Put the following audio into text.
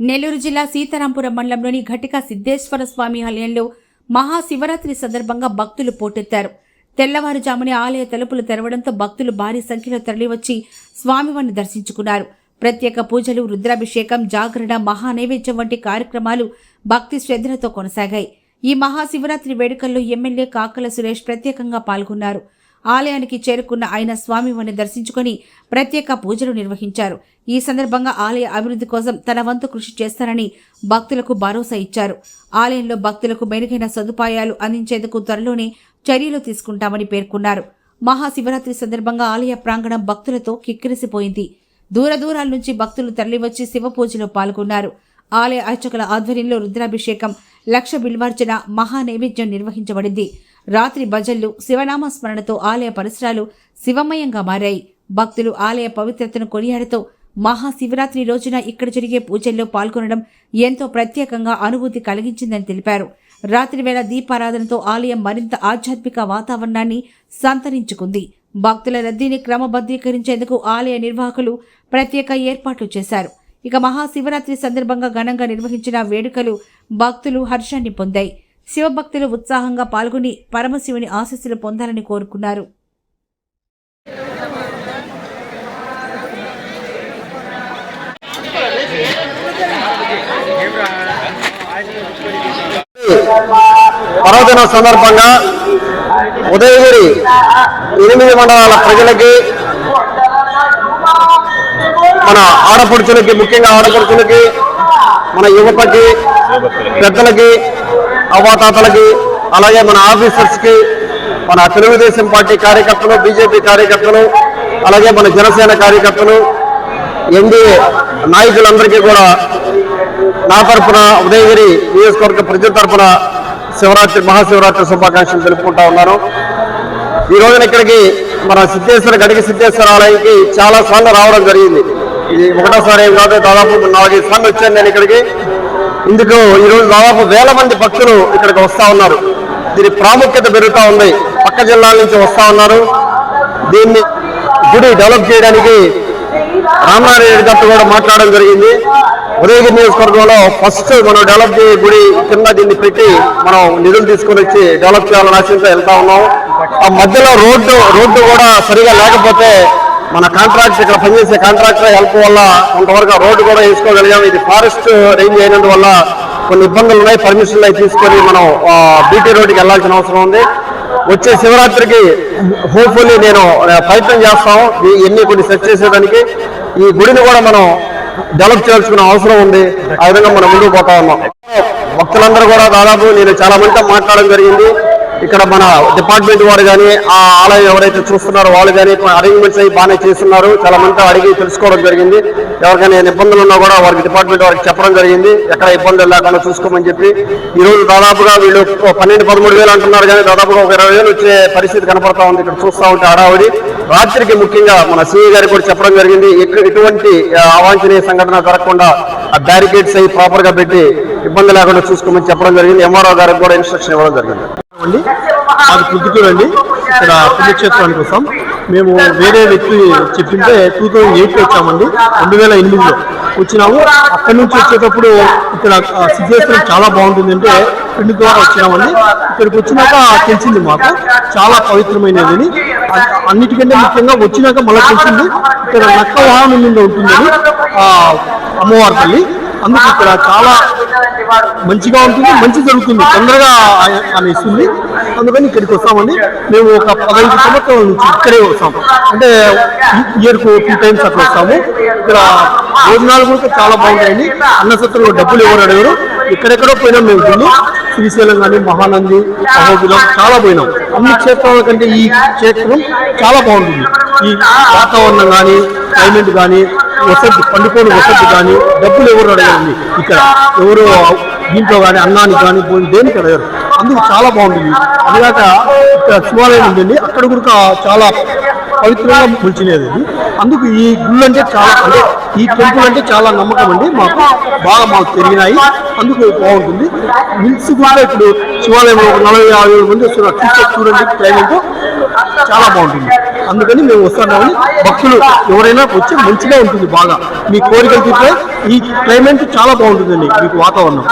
నెల్లూరు జిల్లా సీతారాంపురం మండలంలోని ఘటిక సిద్ధేశ్వర స్వామి ఆలయంలో మహాశివరాత్రి సందర్భంగా భక్తులు పోటెత్తారు. తెల్లవారుజామునే ఆలయ తలుపులు తెరవడంతో భక్తులు భారీ సంఖ్యలో తరలివచ్చి స్వామివారిని దర్శించుకున్నారు. ప్రత్యేక పూజలు రుద్రాభిషేకం జాగరణ మహానైవేద్యం వంటి కార్యక్రమాలు భక్తి శ్రద్ధలతో కొనసాగాయి. ఈ మహాశివరాత్రి వేడుకల్లో ఎమ్మెల్యే కాకల సురేష్ ప్రత్యేకంగా పాల్గొన్నారు. ఆలయానికి చేరుకున్న ఆయన స్వామివారిని దర్శించుకొని ప్రత్యేక పూజలు నిర్వహించారు. ఈ సందర్భంగా ఆలయ అభివృద్ధి కోసం తన వంతు కృషి చేస్తానని భక్తులకు భరోసా ఇచ్చారు. ఆలయంలో భక్తులకు మెరుగైన సదుపాయాలు అందించేందుకు త్వరలోనే చర్యలు తీసుకుంటామని పేర్కొన్నారు. మహాశివరాత్రి సందర్భంగా ఆలయ ప్రాంగణం భక్తులతో కిక్కిరిసిపోయింది. దూర దూరాల నుంచి భక్తులు తరలివచ్చి శివ పూజలో పాల్గొన్నారు. ఆలయ అర్చకుల ఆధ్వర్యంలో రుద్రాభిషేకం లక్ష బిల్వార్చన మహా నైవేద్యం నిర్వహించబడింది. రాత్రి భజన్లు శివనామ స్మరణతో ఆలయ పరిసరాలు శివమయంగా మారాయి. భక్తులు ఆలయ పవిత్రతను కొనియాడుతూ మహాశివరాత్రి రోజున ఇక్కడ జరిగే పూజల్లో పాల్గొనడం ఎంతో ప్రత్యేకంగా అనుభూతి కలిగించిందని తెలిపారు. రాత్రి వేళ దీపారాధనతో ఆలయం మరింత ఆధ్యాత్మిక వాతావరణాన్ని సంతరించుకుంది. భక్తుల రద్దీని క్రమబద్ధీకరించేందుకు ఆలయ నిర్వాహకులు ప్రత్యేక ఏర్పాట్లు చేశారు. ఇక మహాశివరాత్రి సందర్భంగా ఘనంగా నిర్వహించిన వేడుకలు భక్తులు హర్షాన్ని పొందాయి. శివభక్తులు ఉత్సాహంగా పాల్గొని పరమశివుని ఆశీస్సులు పొందాలని కోరుకున్నారు. పర్వదిన సందర్భంగా ఉదయగిరి ఎనిమిది మండలాల ప్రజలకి మన ఆడపడుచులకి ముఖ్యంగా ఆడపడుచులకి మన యువతకి పెద్దలకి అవ్వాతాతలకి అలాగే మన ఆఫీసర్స్కి మన తెలుగుదేశం పార్టీ కార్యకర్తలు బీజేపీ కార్యకర్తలు అలాగే మన జనసేన కార్యకర్తలు ఎన్డీఏ నాయకులందరికీ కూడా నా తరఫున ఉదయగిరి నియోజకవర్గ ప్రజల తరపున శివరాత్రి మహాశివరాత్రి శుభాకాంక్షలు తెలుపుకుంటా ఉన్నాను. ఈ రోజున ఇక్కడికి మన సిద్ధేశ్వర గడికి సిద్ధేశ్వర ఆలయానికి చాలా సార్లు రావడం జరిగింది. ఇది ఒకటోసారి ఏం కాదు దాదాపు నాలుగైదు సార్లు వచ్చాను నేను ఇక్కడికి. ఇందుకు ఈరోజు దాదాపు వేల మంది భక్తులు ఇక్కడికి వస్తూ ఉన్నారు. దీని ప్రాముఖ్యత పెరుగుతూ ఉంది. పక్క జిల్లాల నుంచి వస్తూ ఉన్నారు. దీన్ని గుడి డెవలప్ చేయడానికి రామనారాయణ గారితో కూడా మాట్లాడడం జరిగింది. ఉదయగిరి నియోజకవర్గంలో ఫస్ట్ మనం డెవలప్ చేయ గుడి కింద దీన్ని పెట్టి మనం నిధులు తీసుకొని వచ్చి డెవలప్ చేయాలని ఆశయంతో వెళ్తా ఉన్నాం. ఆ మధ్యలో రోడ్డు రోడ్డు కూడా సరిగా లేకపోతే మన కాంట్రాక్టర్ ఇక్కడ పనిచేసే కాంట్రాక్టర్ హెల్ప్ వల్ల కొంతవరకు రోడ్డు కూడా వేసుకోగలిగాం. ఇది ఫారెస్ట్ రేంజ్ అయినందువల్ల కొన్ని ఇబ్బందులు ఉన్నాయి. పర్మిషన్లు అవి తీసుకొని మనం బీటీ రోడ్డుకి వెళ్ళాల్సిన అవసరం ఉంది. వచ్చే శివరాత్రికి హోప్ఫుల్లీ నేను ప్రయత్నం చేస్తాం. ఈ- ఎన్ని కొన్ని సెట్ చేసేదానికి. ఈ గుడిని కూడా మనం డెవలప్ చేయాల్సిన అవసరం ఉంది. ఆ విధంగా మనం ముందుకు పోతా ఉన్నాం. భక్తులందరూ కూడా దాదాపు నేను చాలా మందితో మాట్లాడడం జరిగింది. ఇక్కడ మన డిపార్ట్మెంట్ వారు కానీ ఆ ఆలయం ఎవరైతే చూస్తున్నారో వాళ్ళు కానీ అరేంజ్మెంట్స్ అవి బాగానే చేస్తున్నారు. చాలా మంది అడిగి తెలుసుకోవడం జరిగింది. ఎవరికైనా ఇబ్బందులు ఉన్నా కూడా వారికి డిపార్ట్మెంట్ వారికి చెప్పడం జరిగింది. ఎక్కడ ఇబ్బందులు లేకుండా చూసుకోమని చెప్పి. ఈ రోజు దాదాపుగా వీళ్ళు పన్నెండు పదమూడు వేలు అంటున్నారు కానీ దాదాపుగా ఒక ఇరవై వేలు వచ్చే పరిస్థితి కనపడతా ఉంది. ఇక్కడ చూస్తా ఉంటే హడావుడి. రాత్రికి ముఖ్యంగా మన సీఏ గారికి కూడా చెప్పడం జరిగింది. ఇక్కడ ఎటువంటి అవాంఛనీయ సంఘటన జరగకుండా ఆ బ్యారికేడ్స్ అయ్యి ప్రాపర్గా పెట్టి ఇబ్బంది లేకుండా చూసుకోమని చెప్పడం జరిగింది. ఎంఆర్ఓ గారికి కూడా ఇన్స్ట్రక్షన్ ఇవ్వడం జరిగింది. అండి అది పుదుటూరు అండి. ఇక్కడ పుణ్యక్షేత్రానికి వస్తాం. మేము వేరే వ్యక్తి చెప్పింటే టూ థౌజండ్ ఎయిట్లో వచ్చామండి. రెండు వేల ఎనిమిదిలో వచ్చినాము. అక్కడి నుంచి వచ్చేటప్పుడు ఇక్కడ సిద్ధేశ్వరం చాలా బాగుంటుంది అంటే ఫ్రెండ్ ద్వారా వచ్చినామండి. ఇక్కడికి వచ్చినాక తెలిసింది మాకు. చాలా పవిత్రమైనది అని. అన్నిటికంటే ముఖ్యంగా వచ్చినాక మళ్ళీ తెలిసింది. ఇక్కడ నక్క వాహనం మీద ఉంటుందని అమ్మవారి తల్లి అందుకు ఇక్కడ చాలా మంచిగా ఉంటుంది మంచి జరుగుతుంది. తొందరగా అని ఇస్తుంది అందుకని ఇక్కడికి వస్తామండి. మేము ఒక పదహైదు సంవత్సరాల నుంచి ఇక్కడే వస్తాం. అంటే ఇయర్కు టూ టైమ్స్ అట్లా వస్తాము. ఇక్కడ భోజనాలు కూడా చాలా బాగుంటాయండి. అన్నసత్రంలో డబ్బులు ఎవరు అడగరు. ఎక్కడెక్కడో పోయినాం మేము తిని శ్రీశైలం కానీ మహానంది అహోబిలం చాలా పోయినాం. అన్ని క్షేత్రాల కంటే ఈ క్షేత్రం చాలా బాగుంటుంది. ఈ వాతావరణం కానీ క్లైమేట్ కానీ వసతి పండుకోని వసతి కానీ డబ్బులు ఎవరు అడగండి ఇక్కడ ఎవరు దీంట్లో కానీ అన్నానికి కానీ భోజనం దేనికి అడగరు. అందుకు చాలా బాగుంటుంది. అదిగాక ఇక్కడ శివాలయం ఉందండి. అక్కడ కూడా చాలా పవిత్రంగా ముల్చినది అందుకు ఈ గుళ్ళు అంటే చాలా అంటే ఈ టెంపుల్ అంటే చాలా నమ్మకం అండి. మాకు బాగా మాకు తెలియనాయి అందుకు బాగుంటుంది. మిల్స్ కూడా ఇప్పుడు శివాలయంలో ఒక నలభై యాభై మంది వస్తున్నారు. టీచర్ చూడండి క్లైమేట్ చాలా బాగుంటుంది. అందుకని మేము వస్తున్నామని భక్తులు ఎవరైనా వచ్చి మంచిగా ఉంటుంది బాగా. మీ కోరికలు తీర్చే ఈ క్లైమేట్ చాలా బాగుంటుందండి. మీకు వాతావరణం.